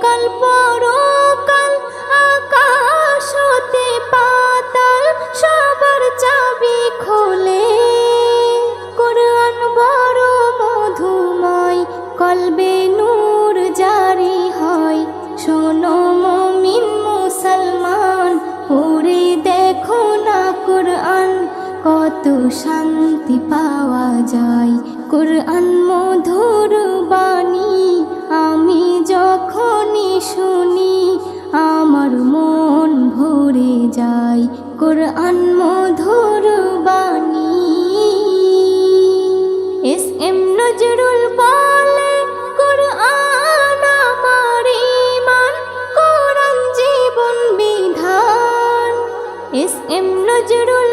ইহকাল পরকাল, আকাশ হতে পাতাল, সবার চাবি খোলে। কোরআন বড় মধুময়, কলবে নূর জারি হয়। শোনো মমিন মুসলমান, পড়ে দেখো না কোরআন, কত শান্তি পাওয়া যায়। কোরআন মধুর বাণী কোরআন মধুর বাণী। এস এম নজরুল বলে, কোরআন আমার ইমান কোরআন জীবন বিধান। S M Nazrul